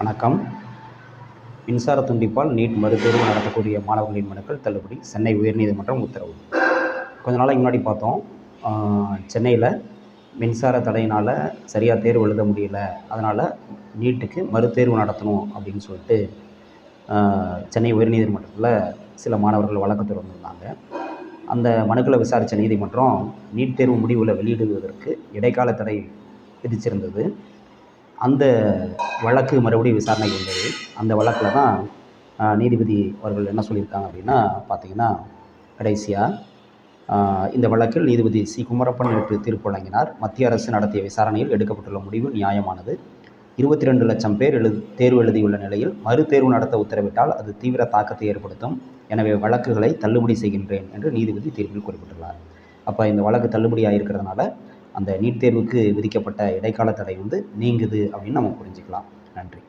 வணக்கம். மின்சார துண்டிப்பால் நீட் மறுதேர்வு நடத்தக்கூடிய மாணவர்களின் மனுக்கள் தள்ளுபடி சென்னை உயர்நீதிமன்றம் உத்தரவு. கொஞ்ச நாளைக்கு முன்னாடி பார்த்தோம். சென்னையில் மின்சார தடையினால் சரியாக தேர்வு எழுத முடியல. அதனால் நீட்டுக்கு மறுதேர்வு நடத்தணும் அப்படின்னு சொல்லிட்டு சென்னை உயர்நீதிமன்றத்தில் சில மாணவர்கள் வழக்கு தொடர்ந்துருந்தாங்க. அந்த மனுக்களை விசாரித்த நீதிமன்றம் நீட் தேர்வு முடிவில் வெளியிடுவதற்கு இடைக்கால தடை விதிச்சிருந்தது. அந்த வழக்கு மறுபடியும் விசாரணை வந்தது அந்த வழக்கில் தான் நீதிபதி அவர்கள் என்ன சொல்லியிருக்காங்க அப்படின்னா பார்த்தீங்கன்னா கடைசியாக இந்த வழக்கில் நீதிபதி சி. குமரப்பன் நேற்று தீர்ப்பு வழங்கினார். மத்திய அரசு நடத்திய விசாரணையில் எடுக்கப்பட்டுள்ள முடிவு நியாயமானது. இருபத்தி ரெண்டு லட்சம் பேர் எழு தேர்வு எழுதியுள்ள நிலையில் மறுதேர்வு நடத்த உத்தரவிட்டால் அது தீவிர தாக்கத்தை ஏற்படுத்தும். எனவே வழக்குகளை தள்ளுபடி செய்கின்றேன் என்று நீதிபதி தீர்ப்பில் குறிப்பிட்டுள்ளார். அப்போ இந்த வழக்கு தள்ளுபடியாக இருக்கிறதுனால அந்த நீட் தேர்வுக்கு விதிக்கப்பட்ட இடைக்கால தடை வந்து நீங்குது அப்படின்னு நம்ம புரிஞ்சுக்கலாம். நன்றி.